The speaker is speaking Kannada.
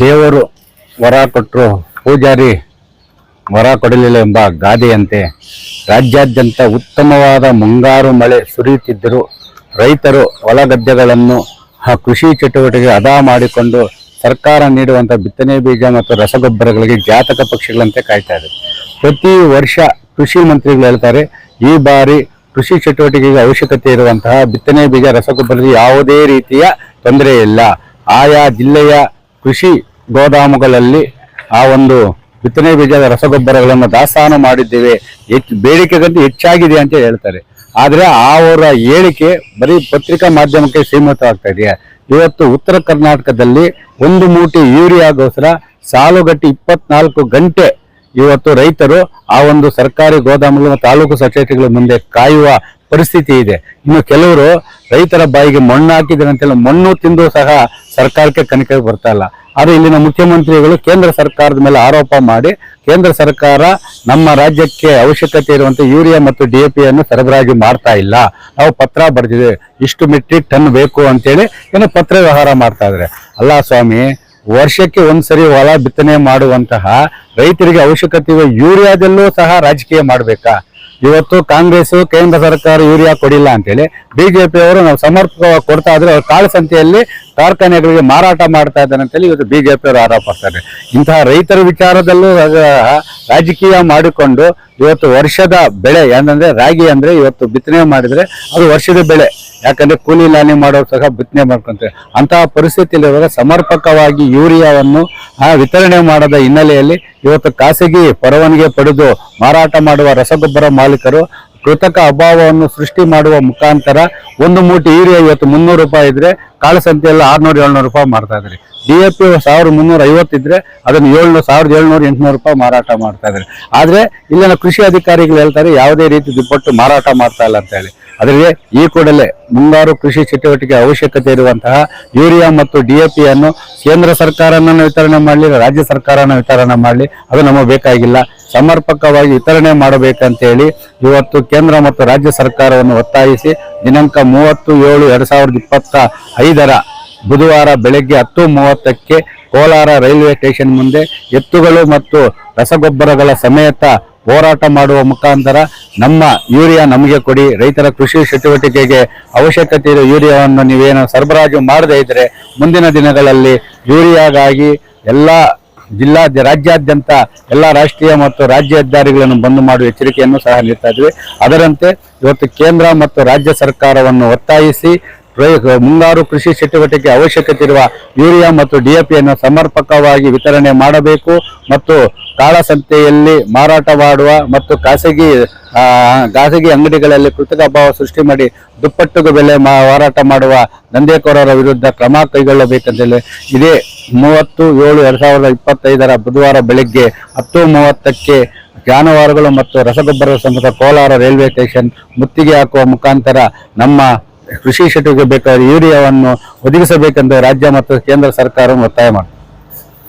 ದೇವರು ವರ ಕೊಟ್ಟರು ಪೂಜಾರಿ ವರ ಕೊಡಲಿಲ್ಲ ಎಂಬ ಗಾದೆಯಂತೆ ರಾಜ್ಯಾದ್ಯಂತ ಉತ್ತಮವಾದ ಮುಂಗಾರು ಮಳೆ ಸುರಿಯುತ್ತಿದ್ದರೂ ರೈತರು ಹೊಲ ಗದ್ದೆಗಳನ್ನು ಆ ಕೃಷಿ ಚಟುವಟಿಕೆ ಅದಾ ಮಾಡಿಕೊಂಡು ಸರ್ಕಾರ ನೀಡುವಂಥ ಬಿತ್ತನೆ ಬೀಜ ಮತ್ತು ರಸಗೊಬ್ಬರಗಳಿಗೆ ಜಾತಕ ಪಕ್ಷಿಗಳಂತೆ ಕಾಯ್ತಾ ಇದೆ ಪ್ರತಿ ವರ್ಷ ಕೃಷಿ ಮಂತ್ರಿಗಳು ಹೇಳ್ತಾರೆ, ಈ ಬಾರಿ ಕೃಷಿ ಚಟುವಟಿಕೆಗೆ ಅವಶ್ಯಕತೆ ಇರುವಂತಹ ಬಿತ್ತನೆ ಬೀಜ, ರಸಗೊಬ್ಬರದ ಯಾವುದೇ ರೀತಿಯ ತೊಂದರೆ ಇಲ್ಲ. ಆಯಾ ಜಿಲ್ಲೆಯ ಕೃಷಿ ಗೋದಾಮುಗಳಲ್ಲಿ ಆ ಒಂದು ಬಿತ್ತನೆ ಬೀಜದ ರಸಗೊಬ್ಬರಗಳನ್ನು ದಾಸ್ತಾನು ಮಾಡಿದ್ದೇವೆ. ಹೆಚ್ಚು ಬೇಡಿಕೆಗಂತೂ ಹೆಚ್ಚಾಗಿದೆ ಅಂತ ಹೇಳ್ತಾರೆ. ಆದರೆ ಅವರ ಹೇಳಿಕೆ ಬರೀ ಪತ್ರಿಕಾ ಮಾಧ್ಯಮಕ್ಕೆ ಸೀಮಿತವಾಗ್ತಾ ಇದೆಯಾ ಇವತ್ತು ಉತ್ತರ ಕರ್ನಾಟಕದಲ್ಲಿ ಒಂದು ಮೂಟೆ ಯೂರಿಯಾಗೋಸ್ಕರ ಸಾಲುಗಟ್ಟಿ ಇಪ್ಪತ್ನಾಲ್ಕು ಗಂಟೆ ಇವತ್ತು ರೈತರು ಆ ಒಂದು ಸರ್ಕಾರಿ ಗೋದಾಮುಗಳು ತಾಲೂಕು ಸೊಸೈಟಿಗಳ ಮುಂದೆ ಕಾಯುವ ಪರಿಸ್ಥಿತಿ ಇದೆ. ಇನ್ನು ಕೆಲವರು ರೈತರ ಬಾಯಿಗೆ ಮಣ್ಣು ಹಾಕಿದ್ರೆ ಅಂತೇಳಿ ಮಣ್ಣು ತಿಂದು ಸಹ ಸರ್ಕಾರಕ್ಕೆ ಕನಿಕೆ ಬರ್ತಾ ಇಲ್ಲ. ಆದ್ರೆ ಇಲ್ಲಿನ ಮುಖ್ಯಮಂತ್ರಿಗಳು ಕೇಂದ್ರ ಸರ್ಕಾರದ ಮೇಲೆ ಆರೋಪ ಮಾಡಿ ಕೇಂದ್ರ ಸರ್ಕಾರ ನಮ್ಮ ರಾಜ್ಯಕ್ಕೆ ಅವಶ್ಯಕತೆ ಇರುವಂತೆ ಯೂರಿಯಾ ಮತ್ತು ಡಿ ಎ ಅನ್ನು ಸರಬರಾಜು ಮಾಡ್ತಾ ಇಲ್ಲ. ನಾವು ಪತ್ರ ಬರೆದಿದೆ, ಇಷ್ಟು ಮೆಟ್ರಿಕ್ ಟನ್ ಬೇಕು ಅಂತೇಳಿ ಏನೋ ಪತ್ರ ವ್ಯವಹಾರ ಮಾಡ್ತಾ ಇದ್ದಾರೆ. ಅಲ್ಲ ಸ್ವಾಮಿ, ವರ್ಷಕ್ಕೆ ಒಂದ್ಸರಿ ಹೊಲ ಬಿತ್ತನೆ ಮಾಡುವಂತಹ ರೈತರಿಗೆ ಅವಶ್ಯಕತೆ ಇರುವ ಯೂರಿಯಾದಲ್ಲೂ ಸಹ ರಾಜಕೀಯ ಮಾಡಬೇಕಾ? ಇವತ್ತು ಕಾಂಗ್ರೆಸ್ ಕೇಂದ್ರ ಸರ್ಕಾರ ಯೂರಿಯಾ ಕೊಡಿಲ್ಲ ಅಂತೇಳಿ ಬಿಜೆಪಿ ಅವರು ನಾವು ಸಮರ್ಪಕವಾಗಿ ಕೊಡ್ತಾ ಇದ್ರೆ ಅವ್ರ ಕಾಳು ಸಂತೆಯಲ್ಲಿ ಕಾರ್ಖಾನೆಗಳಿಗೆ ಮಾರಾಟ ಮಾಡ್ತಾ ಇದ್ದಾರೆ ಅಂತೇಳಿ ಇವತ್ತು ಬಿಜೆಪಿ ಅವರು ಆರೋಪಿಸ್ತಾರೆ ಇಂತಹ ರೈತರ ವಿಚಾರದಲ್ಲೂ ರಾಜಕೀಯ ಮಾಡಿಕೊಂಡು ಇವತ್ತು ವರ್ಷದ ಬೆಳೆ, ಏನಂದ್ರೆ ರಾಗಿ ಅಂದ್ರೆ ಇವತ್ತು ಬಿತ್ತನೆ ಮಾಡಿದ್ರೆ ಅದು ವರ್ಷದ ಬೆಳೆ. ಯಾಕಂದ್ರೆ ಕೂಲಿ ಲಾನಿ ಮಾಡೋರು ಸಹ ಬಿತ್ತನೆ ಮಾಡ್ಕೊಂತಾರೆ. ಅಂತಹ ಪರಿಸ್ಥಿತಿಯಲ್ಲಿ ಇವಾಗ ಸಮರ್ಪಕವಾಗಿ ಯೂರಿಯಾವನ್ನು ವಿತರಣೆ ಮಾಡದ ಹಿನ್ನೆಲೆಯಲ್ಲಿ ಇವತ್ತು ಖಾಸಗಿ ಪರವಾನಿಗೆ ಪಡೆದು ಮಾರಾಟ ಮಾಡುವ ರಸಗೊಬ್ಬರ ಮಾಲೀಕರು ಕೃತಕ ಅಭಾವವನ್ನು ಸೃಷ್ಟಿ ಮಾಡುವ ಮುಖಾಂತರ ಒಂದು ಮೂಟೆ ಯೂರಿಯಾ ಇವತ್ತು ಮುನ್ನೂರು ರೂಪಾಯಿ ಇದ್ರೆ ಕಾಳಸಂತೆಯಲ್ಲಿ ಆರ್ನೂರು, ಏಳ್ನೂರು ರೂಪಾಯಿ ಮಾಡ್ತಾ ಇದ್ದಾರೆ. ಡಿ ಎ ಪಿ ಸಾವಿರದ ಮುನ್ನೂರ ಐವತ್ತಿದ್ರೆ ಅದನ್ನು ಏಳ್ನೂರು ಸಾವಿರದ ಏಳ್ನೂರು, ಎಂಟುನೂರು ರೂಪಾಯಿ ಮಾರಾಟ ಮಾಡ್ತಾ ಇದ್ದಾರೆ. ಆದ್ರೆ ಇಲ್ಲಿನ ಕೃಷಿ ಅಧಿಕಾರಿಗಳು ಹೇಳ್ತಾರೆ ಯಾವುದೇ ರೀತಿ ದುಪ್ಪಟ್ಟು ಮಾರಾಟ ಮಾಡ್ತಾ ಇಲ್ಲ ಅಂತ ಹೇಳಿ. ಅದರಿಗೆ ಈ ಕೂಡಲೇ ಮುಂಗಾರು ಕೃಷಿ ಚಟುವಟಿಕೆ ಅವಶ್ಯಕತೆ ಇರುವಂತಹ ಯೂರಿಯಾ ಮತ್ತು ಡಿ ಎ ಪಿಯನ್ನು ಕೇಂದ್ರ ಸರ್ಕಾರನ ವಿತರಣೆ ಮಾಡಲಿ, ರಾಜ್ಯ ಸರ್ಕಾರನ ವಿತರಣೆ ಮಾಡಲಿ, ಅದು ನಮಗೆ ಬೇಕಾಗಿಲ್ಲ. ಸಮರ್ಪಕವಾಗಿ ವಿತರಣೆ ಮಾಡಬೇಕಂತೇಳಿ ಇವತ್ತು ಕೇಂದ್ರ ಮತ್ತು ರಾಜ್ಯ ಸರ್ಕಾರವನ್ನು ಒತ್ತಾಯಿಸಿ ದಿನಾಂಕ ಮೂವತ್ತು ಏಳು ಎರಡು ಸಾವಿರದ ಇಪ್ಪತ್ತ ಐದರ ಬುಧವಾರ ಬೆಳಗ್ಗೆ ಹತ್ತು ಮೂವತ್ತಕ್ಕೆ ಕೋಲಾರ ರೈಲ್ವೆ ಸ್ಟೇಷನ್ ಮುಂದೆ ಎತ್ತುಗಳು ಮತ್ತು ರಸಗೊಬ್ಬರಗಳ ಸಮೇತ ಹೋರಾಟ ಮಾಡುವ ಮುಖಾಂತರ ನಮ್ಮ ಯೂರಿಯಾ ನಮಗೆ ಕೊಡಿ, ರೈತರ ಕೃಷಿ ಚಟುವಟಿಕೆಗೆ ಅವಶ್ಯಕತೆ ಇರೋ ಯೂರಿಯಾವನ್ನು ನೀವೇನು ಸರಬರಾಜು ಮಾಡದೇ ಇದ್ದರೆ ಮುಂದಿನ ದಿನಗಳಲ್ಲಿ ಯೂರಿಯಾಗಾಗಿ ಎಲ್ಲ ಜಿಲ್ಲಾ ರಾಜ್ಯಾದ್ಯಂತ ಎಲ್ಲ ರಾಷ್ಟ್ರೀಯ ಮತ್ತು ರಾಜ್ಯ ಹೆದ್ದಾರಿಗಳನ್ನು ಬಂದ್ ಮಾಡುವ ಎಚ್ಚರಿಕೆಯನ್ನು ಸಹ ನೀಡ್ತಾ ಇದ್ವಿ. ಅದರಂತೆ ಇವತ್ತು ಕೇಂದ್ರ ಮತ್ತು ರಾಜ್ಯ ಸರ್ಕಾರವನ್ನು ಒತ್ತಾಯಿಸಿ ಮುಂಗಾರು ಕೃಷಿ ಚಟುವಟಿಕೆ ಅವಶ್ಯಕತೆ ಇರುವ ಯೂರಿಯಾ ಮತ್ತು ಡಿಎಪಿಯನ್ನು ಸಮರ್ಪಕವಾಗಿ ವಿತರಣೆ ಮಾಡಬೇಕು ಮತ್ತು ಕಾಳಸಂತೆಯಲ್ಲಿ ಮಾರಾಟ ಮಾಡುವ ಮತ್ತು ಖಾಸಗಿ ಖಾಸಗಿ ಅಂಗಡಿಗಳಲ್ಲಿ ಕೃತಕ ಅಭಾವ ಸೃಷ್ಟಿ ಮಾಡಿ ದುಪ್ಪಟ್ಟು ಬೆಲೆ ಮಾರಾಟ ಮಾಡುವ ದಂಧೆಕೋರರ ವಿರುದ್ಧ ಕ್ರಮ ಕೈಗೊಳ್ಳಬೇಕಂತೇಳಿ ಇದೇ ಮೂವತ್ತು ಏಳು ಎರಡು ಸಾವಿರದ ಇಪ್ಪತ್ತೈದರ ಬುಧವಾರ ಬೆಳಗ್ಗೆ ಹತ್ತು ಮೂವತ್ತಕ್ಕೆ ಜಾನುವಾರುಗಳು ಮತ್ತು ರಸಗೊಬ್ಬರ ಸಂಘದ ಕೋಲಾರ ರೈಲ್ವೆ ಸ್ಟೇಷನ್ ಮುತ್ತಿಗೆ ಹಾಕುವ ಮುಖಾಂತರ ನಮ್ಮ ಕೃಷಿ ಚಟುವಟಿಕೆ ಬೇಕಾದ ಯೂರಿಯಾವನ್ನು ಒದಗಿಸಬೇಕೆಂದು ರಾಜ್ಯ ಮತ್ತು ಕೇಂದ್ರ ಸರ್ಕಾರವನ್ನು ಒತ್ತಾಯ ಮಾಡ್ತಾರೆ